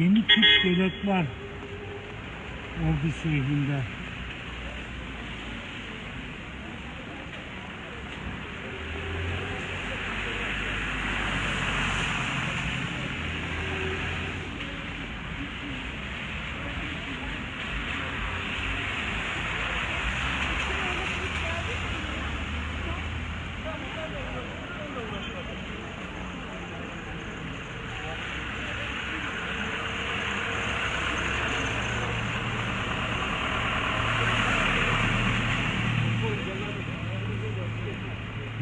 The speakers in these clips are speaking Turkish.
Yeni tip gölet var. Ordu şehrinde.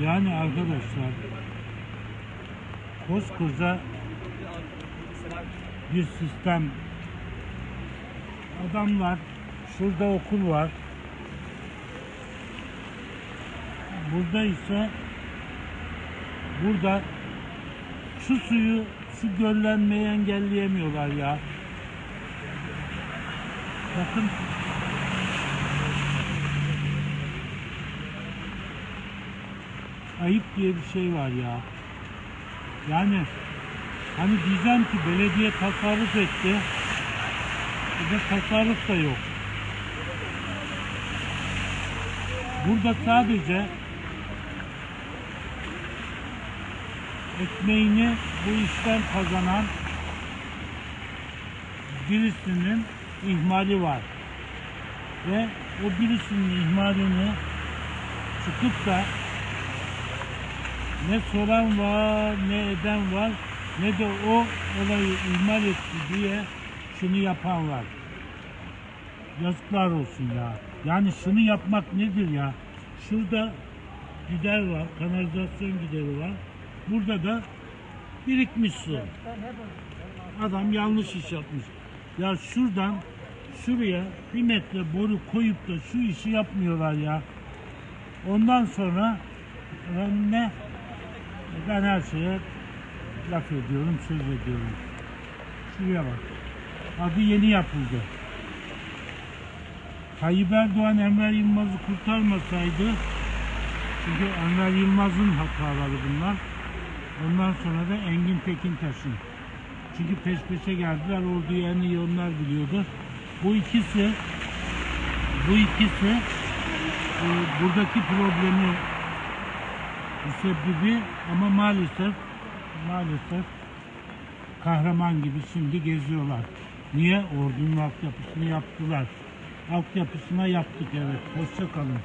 Yani arkadaşlar koskoca bir sistem. Adamlar şurada okul var. Burada ise burada şu suyu şu göllenmeyi engelleyemiyorlar ya. Bakın ayıp diye bir şey var ya. Yani hani diyeceğim ki belediye tasarruf etti. Burada tasarruf da yok. Burada sadece ekmeğini bu işten kazanan birisinin ihmali var. Ve o birisinin ihmalini çıkıp da ne soran var, ne eden var, ne de o olayı ihmal etti diye şunu yapan var. Yazıklar olsun ya. Yani şunu yapmak nedir ya? Şurada gider var, kanalizasyon gideri var. Burada da birikmiş su. Adam yanlış iş yapmış. Ya şuradan şuraya bir metre boru koyup da şu işi yapmıyorlar ya. Ondan sonra ne? Ben her şeye laf ediyorum, söz ediyorum. Şuraya bak. Adı yeni yapıldı. Tayyip Erdoğan Enver Yılmaz'ı kurtarmasaydı çünkü Enver Yılmaz'ın hataları bunlar. Ondan sonra da Engin Tekintaş'ın. Çünkü peş peşe geldiler. Orduyu en iyi onlar biliyordu. Bu ikisi bu ikisi e, buradaki problemi müsebbibi ama maalesef maalesef kahraman gibi şimdi geziyorlar. Niye? Ordunun altyapısını yaptılar. Altyapısına yaptık evet. Hoşça kalın.